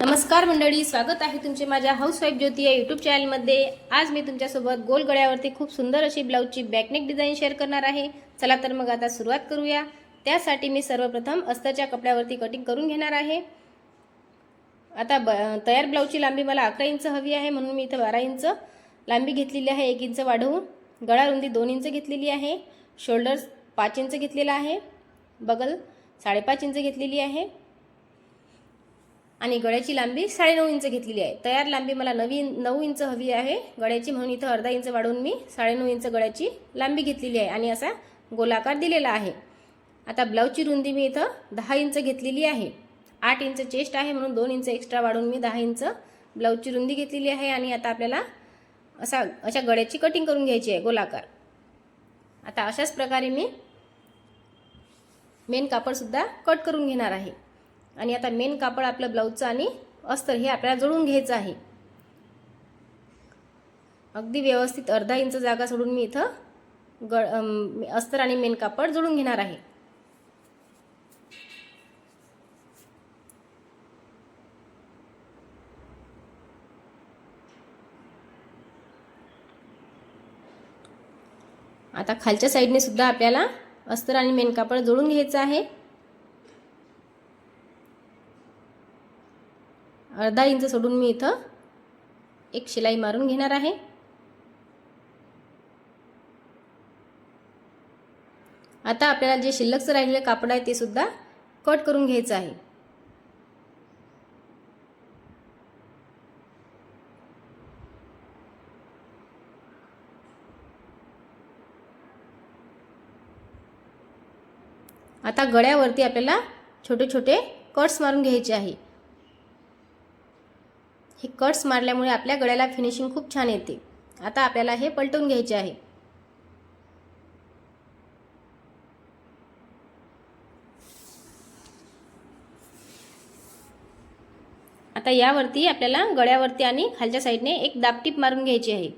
नमस्कार मंडळी स्वागत आहे तुमचे माझ्या हाऊसवाईफ ज्योती या यूट्यूब चॅनलमध्ये आज मी तुमच्यासोबत गोल गळ्यावरती खूप सुंदर अशी ब्लाऊजची बॅकनेक डिझाईन शेअर करणार आहे. चला तर मग आता सुरुवात करूया. त्यासाठी मी सर्वप्रथम अस्तरच्या कपड्यावरती कटिंग करून घेणार आहे. आता ब तयार ब्लाऊजची लांबी मला अकरा इंच हवी आहे म्हणून मी इथं बारा इंच लांबी घेतलेली आहे एक इंच वाढवून. गळा रुंदी दोन इंच घेतलेली आहे. शोल्डर्स पाच इंच घेतलेला आहे. बगल साडेपाच इंच घेतलेली आहे. आणि गळ्याची लांबी साडेनऊ इंच घेतलेली आहे. तयार लांबी मला नवी नऊ इंच हवी आहे. गळ्याची म्हणून इथं अर्धा इंच वाढवून मी साडेनऊ इंच गळ्याची लांबी घेतलेली आहे आणि असा गोलाकार दिलेला आहे. आता ब्लाऊजची रुंदी मी इथं दहा इंच घेतलेली आहे. आठ इंच चेस्ट आहे म्हणून दोन इंच एक्स्ट्रा वाढून मी दहा इंच ब्लाऊजची रुंदी घेतलेली आहे आणि आता आपल्याला असा अशा गळ्याची कटिंग करून घ्यायची आहे गोलाकार. आता अशाच प्रकारे मी मेन कापडसुद्धा कट करून घेणार आहे. आणि आता मेन कापड आपलं ब्लाऊजचं आणि अस्तर हे आपल्याला जोडून घ्यायचं आहे. अगदी व्यवस्थित अर्धा इंच जागा सोडून मी इथं गळ अस्तर आणि मेन कापड जोडून घेणार आहे. आता खालच्या साईडने सुद्धा आपल्याला अस्तर आणि मेन कापड जोडून घ्यायचं आहे. अर्धा इंच सोडून मी इथं एक शिलाई मारून घेणार आहे. आता आपल्याला जे शिल्लकचं राहिलेलं कापड आहे ते सुद्धा कट करून घ्यायचं आहे. आता गळ्यावरती आपल्याला छोटे छोटे कट्स मारून घ्यायचे आहे. हे कट्स मारल्यामुळे आपल्या गळ्याला फिनिशिंग खूप छान येते. आता आपल्याला हे पलटवून घ्यायचे आहे. आता यावरती आपल्याला गळ्यावरती आणि खालच्या साईडने एक दापटीप मारून घ्यायची आहे.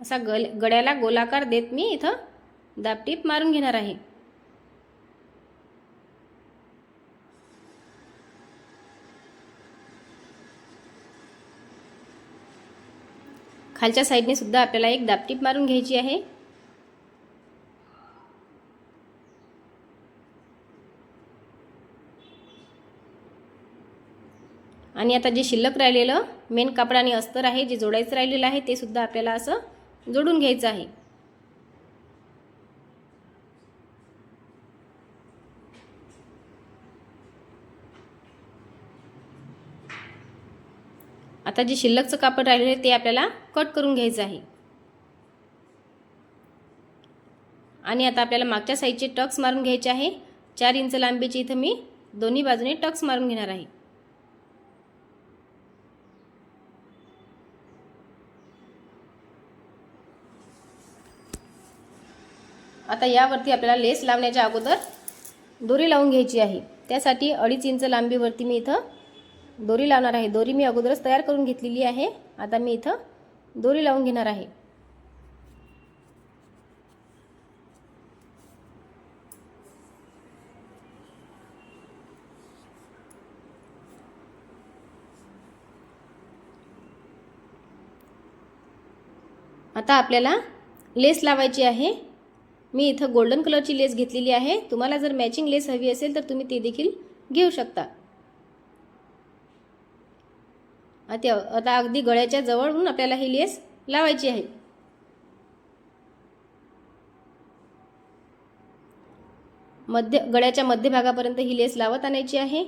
असा गल गळ्याला गोलाकार देत मी इथं दापटीप मारून घेणार आहे. खालच्या साईडने सुद्धा आपल्याला एक दापटीप मारून घ्यायची आहे. आणि आता जे शिल्लक राहिलेलं मेन कापड आणि अस्तर आहे जे जोडायचं राहिलेलं आहे ते सुद्धा आपल्याला असं जोडून घ्यायचं आहे. आता जे शिल्लकचं कापड राहिलेलं आहे ते आपल्याला कट करून घ्यायचं आहे. आणि आता आपल्याला मागच्या साईडचे टक्स मारून घ्यायचे आहे. चार इंच लांबीची इथं मी दोन्ही बाजूने टक्स मारून घेणार आहे. आता यावरती आपल्याला लेस लावण्याच्या अगोदर दोरी लावून घ्यायची आहे. त्यासाठी अडीच इंच लांबीवरती मी इथं दोरी लावणार आहे. दोरी मी अगोदरच तयार करून घेतलेली आहे. आता मी इथं दोरी लावून घेणार आहे. आता आपल्याला लेस लावायची आहे. मी इथं गोल्डन कलरची लेस घेतलेली आहे. तुम्हाला जर मॅचिंग लेस हवी असेल तर तुम्ही ती देखील घेऊ शकता. ते आता अगदी गळ्याच्या जवळून आपल्याला ही लेस लावायची आहे. मध्य गळ्याच्या मध्यभागापर्यंत ही लेस लावत आणायची आहे.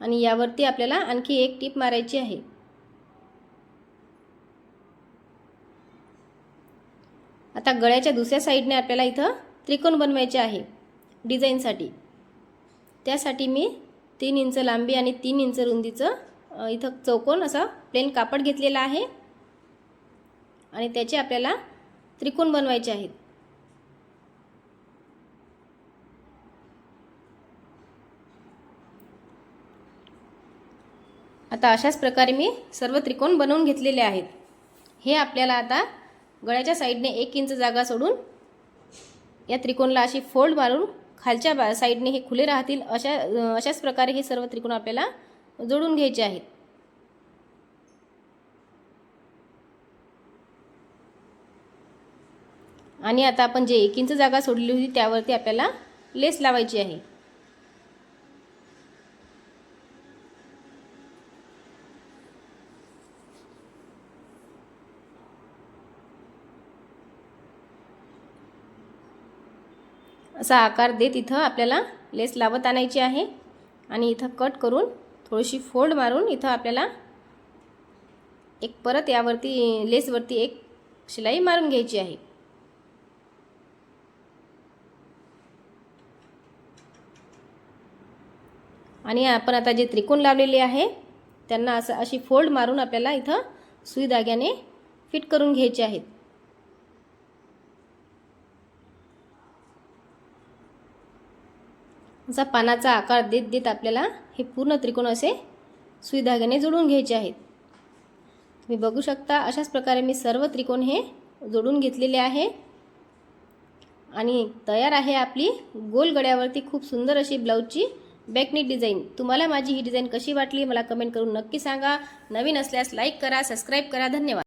आणि यावरती आपल्याला आणखी एक टीप मारायची आहे. आता गळ्याच्या दुसऱ्या साईडने आपल्याला इथं त्रिकोण बनवायचे आहे. डिझाईनसाठी. त्यासाठी मी तीन इंच लांबी आणि तीन इंच रुंदीचं इथं चौकोन असा प्लेन कापड घेतलेला आहे. आणि त्याचे आपल्याला त्रिकोण बनवायचे आहेत. आता अशाच प्रकारे मी सर्व त्रिकोण बनवून घेतलेले आहेत. हे आपल्याला आता गळ्याच्या साईडने एक इंच जागा सोडून या त्रिकोणला अशी फोल्ड मारून खालच्या बा साईडने हे खुले राहतील अशा अशाच प्रकारे हे सर्व त्रिकोण आपल्याला जोडून घ्यायचे आहेत. आणि आता आपण जे एक इंच जागा सोडली होती त्यावरती आपल्याला लेस लावायची आहे. असा आकार देत इथं आपल्याला लेस लावत आणायची आहे. आणि इथं कट करून थोडीशी फोल्ड मारून इथं आपल्याला एक परत यावरती लेसवरती एक शिलाई मारून घ्यायची आहे. आणि आपण आता जे त्रिकोण लावलेले आहे त्यांना असं अशी फोल्ड मारून आपल्याला इथं सुई धाग्याने फिट करून घ्यायचे आहेत. असा पानाचा आकार देत देत आपल्याला हे पूर्ण त्रिकोण असे सुई धाग्याने जोडून घ्यायचे आहेत. तुम्ही बघू शकता अशाच प्रकारे मी सर्व त्रिकोण हे जोडून घेतलेले आहे. आणि तयार आहे आपली गोल गड्यावरती खूप सुंदर अशी ब्लाऊजची बॅकनेक डिझाईन तुम्हाला माझी ही डिझाईन कशी वाटली मला कमेंट करून नक्की सांगा. नवीन असल्यास लाईक करा सबस्क्राईब करा. धन्यवाद.